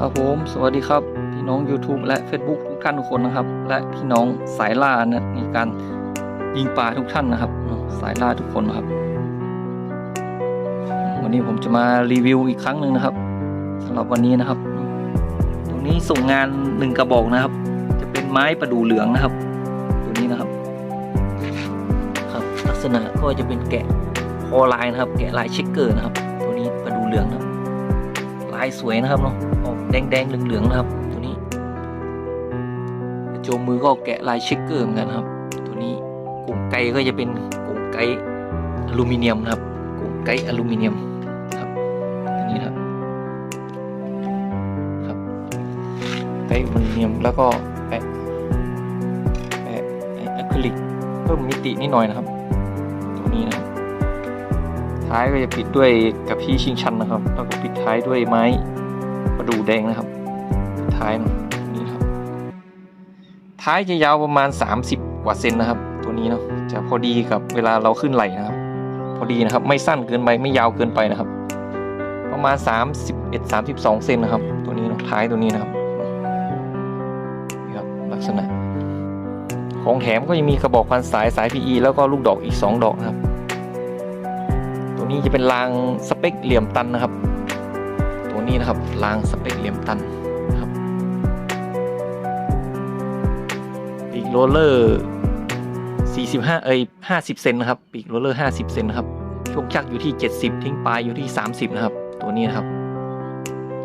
ครับผมสวัสดีครับ พี่น้อง YouTube และ Facebook ทุกท่านทุกคนนะครับ และพี่น้องสายล่านะในการยิงปลาทุกท่านนะครับ สายล่าทุกคนนะครับ วันนี้ผมจะมารีวิวอีกครั้งหนึ่งนะครับสำหรับวันนี้นะครับ ตรงนี้ส่งงานหนึ่งกระบอกนะครับ จะเป็นไม้ประดู่เหลืองนะครับ ตัวนี้นะครับ ครับ ลักษณะก็จะเป็นแกะคอลายนะครับ แกะลายเช็คเกอร์นะครับ ตัวนี้ประดู่เหลืองนะครับลายสวยนะครับเนาะ แดงๆเหลืองๆนะครับ ตัวนี้โจมมือก็แกะลายเช็คเกอร์เหมือนกันครับ ตัวนี้กรงไกก็จะเป็นกรงไกอลูมิเนียมนะครับกรงไกอลูมิเนียมครับตัวนี้นะครับครับไกอลูมิเนียมแล้วก็แปะแปะไอ้อะคริลิกเพิ่มมิตินิดหน่อยนะครับ ตัวนี้นะครับท้ายก็จะปิดด้วยกับพี่ชิงชันนะครับ แล้วก็ปิดท้ายด้วยไม้ ประดูแดงนะครับ ท้ายเนอะนี่ครับ ท้ายจะยาวประมาณ 30 กว่าเซนนะครับ ตัวนี้เนาะจะพอดีกับเวลาเราขึ้นไหลนะครับ พอดีนะครับ ไม่สั้นเกินไปไม่ยาวเกินไปนะครับ ประมาณ 31 32เซนนะครับ ตัวนี้เนาะท้ายตัวนี้นะครับนี่ครับลักษณะ ของแถมก็ยังมีกระบอกพันสายสาย PE แล้วก็ลูกดอกอีก 2 ดอกนะครับ ตัวนี้จะเป็นรางสเปคเหลี่ยมตันนะครับ ตัวนี้นะครับรางสเปคเหลี่ยมตันนะครับปีกโรลเลอร์ 45 เอ้ย50 เซนนะครับ ปีกโรลเลอร์ 50 เซนนะครับ ช่วงชักอยู่ที่ 70 ทิ้งปลายอยู่ที่ 30 นะครับ ตัวนี้นะครับ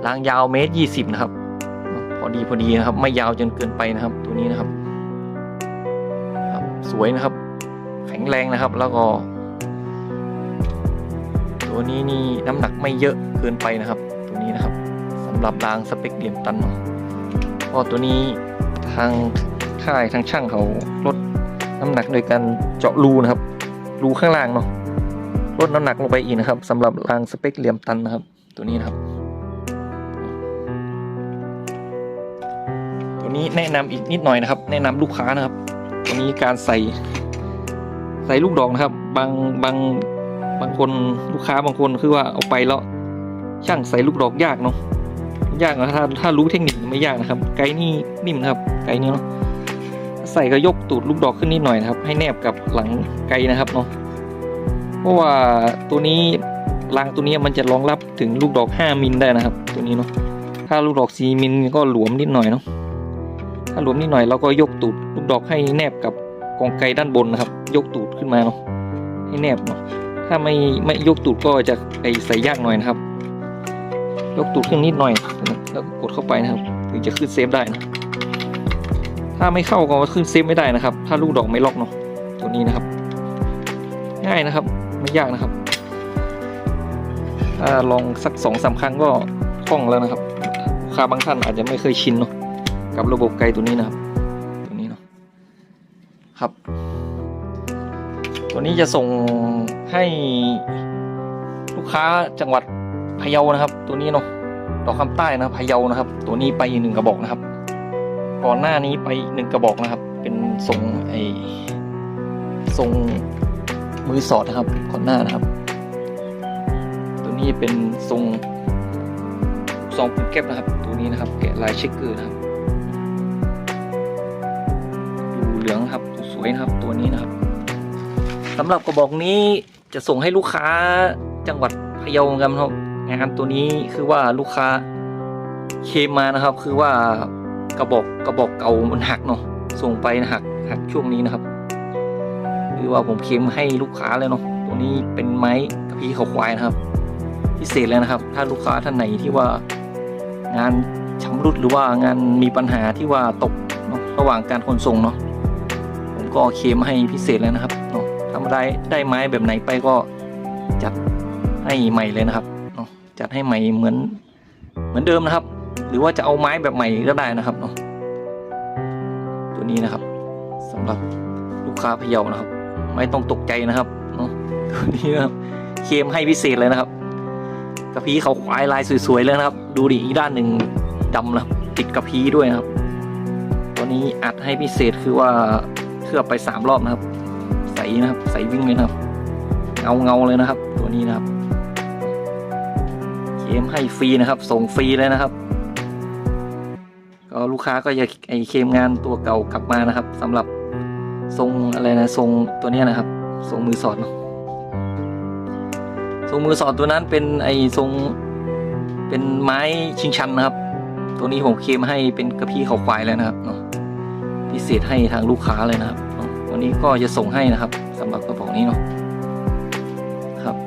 รางยาวเมตร 20 นะครับ พอดีพอดีนะครับ ไม่ยาวจนเกินไปนะครับ ตัวนี้นะครับครับสวยนะครับ แข็งแรงนะครับ แล้วก็ ตัวนี้นี่น้ำหนักไม่เยอะเกินไปนะครับ ตัวนี้นะครับสำหรับรางสเปคเหลี่ยมตันเนาะก็ตัวนี้ทางค่ายทางช่างเขาลดน้ำหนักโดยการเจาะรูนะครับ รูข้างล่างเนาะลดน้ำหนักลงไปอีกนะครับสำหรับรางสเปคเหลี่ยมตันนะครับ ตัวนี้นะครับ ตัวนี้แนะนำอีกนิดหน่อยนะครับ แนะนำลูกค้านะครับ ตัวนี้การใส่ ใส่ลูกดอกนะครับ บางบางบางคนลูกค้าบางคนคือว่าเอาไปแล้ว ช่างใส่ลูกดอกยากเนาะยากนะถ้าถ้ารู้เทคนิคไม่ยากนะครับ ไกด์นี่นิ่มนะครับ ไกด์นี่เนาะใส่ก็ยกตูดลูกดอกขึ้นนิดหน่อยนะครับ ให้แนบกับหลังไกด์นะครับเนาะเพราะว่าตัวนี้รางตัวนี้มันจะรองรับถึงลูกดอก 5มิลได้นะครับ ตัวนี้เนาะถ้าลูกดอก 4มิลก็หลวมนิดหน่อยเนาะถ้าหลวมนิดหน่อยเราก็ยกตูดลูกดอกให้แนบกับกองไกด้านบนนะครับ ยกตูดขึ้นมาเนาะให้แนบเนาะถ้าไม่ไม่ยกตูดก็จะไอใส่ยากหน่อยนะครับ ยกตูดขึ้นนิดหน่อย แล้วกดเข้าไปนะครับถึงจะขึ้นเซฟได้นะถ้าไม่เข้าก็ขึ้นเซฟไม่ได้นะครับ ถ้าลูกดอกไม่ล็อกเนาะตัวนี้นะครับ ง่ายนะครับไม่ยากนะครับถ้าลองสักสองสามครั้งก็คล่องแล้วนะครับลูกค้าบางท่านอาจจะไม่เคยชินเนาะกับระบบไกลตัวนี้นะครับ ตัวนี้เนาะครับ ตัวนี้จะส่งให้ลูกค้าจังหวัด พะเยานะครับ ตัวนี้เนาะดอกคำใต้นะพะเยานะครับ ตัวนี้ไปหนึ่งกระบอกนะครับ ก่อนหน้านี้ไปหนึ่งกระบอกนะครับ เป็นส่งไอส่งมือสอดนะครับก่อนหน้านะครับ ตัวนี้เป็นทรงซองปุ่มแก็บนะครับ ตัวนี้นะครับแกะลายเช็คเกอร์นะครับดูเหลืองครับสวยนะครับตัวนี้นะครับสำหรับกระบอกนี้จะส่งให้ลูกค้าจังหวัดพะเยาเหมือ นกันครับตัวนี้คือว่าลูกค้าเคมมานะครับ คือว่ากระบอกกระบอกเก่ามันหักเนาะส่งไปนะหักหักช่วงนี้นะครับคือว่าผมเคมให้ลูกค้าเลยเนาะตัวนี้เป็นไม้กระพี้เขาควายนะครับ พิเศษเลยนะครับ ถ้าลูกค้าท่านไหนที่ว่างานชำรุดหรือว่างานมีปัญหาที่ว่าตกเนาะระหว่างการขนส่งเนาะผมก็เคมให้พิเศษเลยนะครับเนาะถ้ามาได้ได้ไม้แบบไหนไปก็จัดให้ใหม่เลยนะครับ จัดให้ใหม่เหมือน เหมือนเดิมนะครับ หรือว่าจะเอาไม้แบบใหม่ก็ได้นะครับเนาะตัวนี้นะครับสำหรับลูกค้าพะเยานะครับ ไม่ต้องตกใจนะครับเนาะตัวนี้นะครับเคมให้พิเศษเลยนะครับกระพี้เขาควายลายสวยๆเลยนะครับ ดูดิอีกด้านหนึ่งดำนะครับติดกระพี้ด้วยนะครับ ตัวนี้อัดให้พิเศษคือว่าเคลือบไปสามรอบนะครับ ใสนะครับ ใสวิ่งเลยนะครับ เงาเงาเลยนะครับ ตัวนี้นะครับ เคลมให้ฟรีนะครับ ส่งฟรีเลยนะครับ ก็ลูกค้าก็จะไอเคมงานตัวเก่ากลับมานะครับสำหรับทรงอะไรนะทรงตัวเนี้ยนะครับทรงมือสอดเนาะทรงมือสอดตัวนั้นเป็นไอทรงเป็นไม้ชิงชันนะครับ ตัวนี้ผมเคมให้เป็นกระพี้เขาควายแล้วนะครับเนาะพิเศษให้ทางลูกค้าเลยนะครับวันนี้ก็จะส่งให้นะครับสำหรับกระบอกนี้เนาะครับ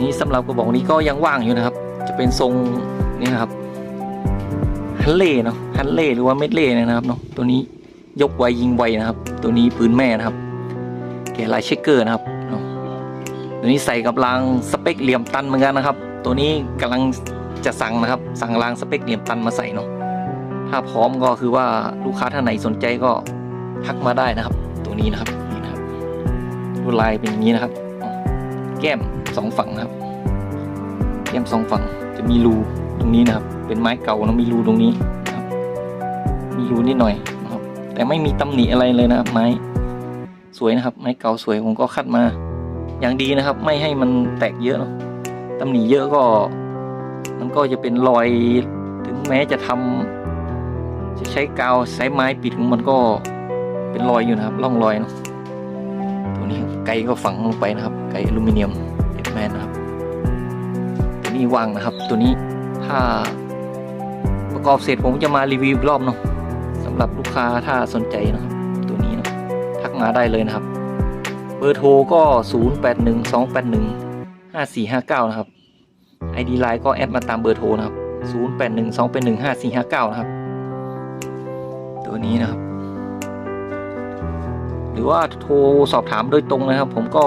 นี่สำหรับกระบอกนี้ก็ยังว่างอยู่นะครับ จะเป็นทรงนี่นะครับฮันเล่เนาะฮันเล่หรือว่าเม็ดเล่นะครับเนาะตัวนี้ยกไวยิงไวนะครับ ตัวนี้ปืนแม่นะครับ แกะลายเชคเกอร์นะครับเนาะตัวนี้ใส่กับรางสเปคเหลี่ยมตันเหมือนกันนะครับ ตัวนี้กำลังจะสั่งนะครับ สั่งรางสเปคเหลี่ยมตันมาใส่เนาะถ้าพร้อมก็คือว่าลูกค้าท่านไหนสนใจก็ทักมาได้นะครับ ตัวนี้นะครับนี่นะครับลวดลายเป็นอย่างนี้นะครับ ก้มสองฝั่งนะครับ แก้มสองฝั่งจะมีรูตรงนี้นะครับ เป็นไม้เก่านะมีรูตรงนี้นะครับ มีรูนิดหน่อยนะครับ แต่ไม่มีตำหนิอะไรเลยนะครับ ไม้สวยนะครับ ไม้เก่าสวยผมก็คัดมา อย่างดีนะครับ ไม่ให้มันแตกเยอะเนาะตำหนิเยอะก็ มันก็จะเป็นรอยถึงแม้จะทำจะใช้กาวใช้ไม้ปิดมันก็เป็นรอยอยู่นะครับร่องรอยเนาะตัวนี้ ไกก็ฝังลงไปนะครับ ไกอลูมิเนียมเอฟแมนนะครับตัวนี้วางนะครับ ตัวนี้ถ้าประกอบเสร็จผมจะมารีวิวอีกรอบเนาะสำหรับลูกค้าถ้าสนใจนะครับ ตัวนี้นะทักมาได้เลยนะครับ เบอร์โทรก็ 0 8 1 2 8 1 5 4 5 9 นะครับ ID Line ก็แอดมาตามเบอร์โทรนะครับ 0 8 1 2 8 1 5 4 5 9 นะครับ ตัวนี้นะครับ หรือว่าโทรสอบถามโดยตรงนะครับ ผมก็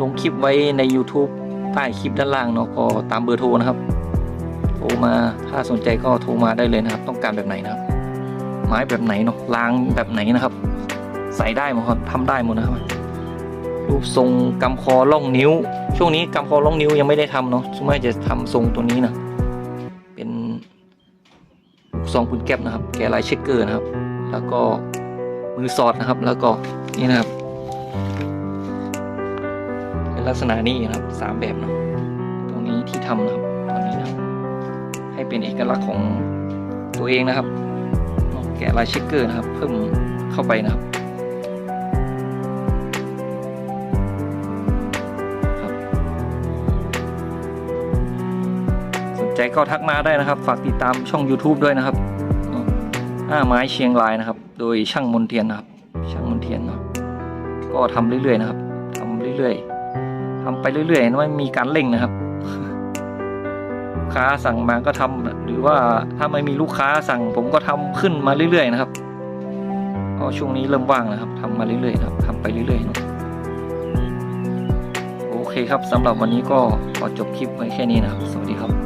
ลงคลิปไว้ใน YouTube ใต้คลิปด้านล่างเนาะก็ตามเบอร์โทรนะครับโทรมาถ้าสนใจก็โทรมาได้เลยนะครับ ต้องการแบบไหนนะครับ ไม้แบบไหนเนาะรางแบบไหนนะครับ ใส่ได้หมดครับทำได้หมดนะครับ รูปทรงกำคอล่องนิ้ว ช่วงนี้กำคอล่องนิ้วยังไม่ได้ทำเนาะช่วงไม่จะทำทรงตัวนี้นะเป็นซองปืนแก๊ปนะครับ แกะลายเช็คเกอร์นะครับ แล้วก็ มือสอดนะครับ แล้วก็นี่นะครับ เป็นลักษณะนี้นะครับสามแบบนะตรงนี้ที่ทำนะครับตอนนี้นะครับให้เป็นเอกลักษณ์ของตัวเองนะครับแกะลายเช็คเกอร์นะครับ เพิ่มเข้าไปนะครับใจก็ทักมาได้นะครับ ฝากติดตามช่อง YouTube ด้วยนะครับเนาะหน้าไม้เชียงรายนะครับ โดยช่างมนเทียนนะครับ ช่างมนเทียนเนาะก็ทำเรื่อยๆนะครับทำเรื่อยๆทำไปเรื่อยๆไม่มีการเร่งนะครับ ลูกค้าสั่งมาก็ทำหรือว่าถ้าไม่มีลูกค้าสั่ง ผมก็ทำขึ้นมาเรื่อยๆนะครับก็ช่วงนี้เริ่มว่างนะครับทำมาเรื่อยๆนะครับทำไปเรื่อยๆนะโอเคครับสำหรับวันนี้ก็ขอจบคลิปไว้แค่นี้นะครับ สวัสดีครับ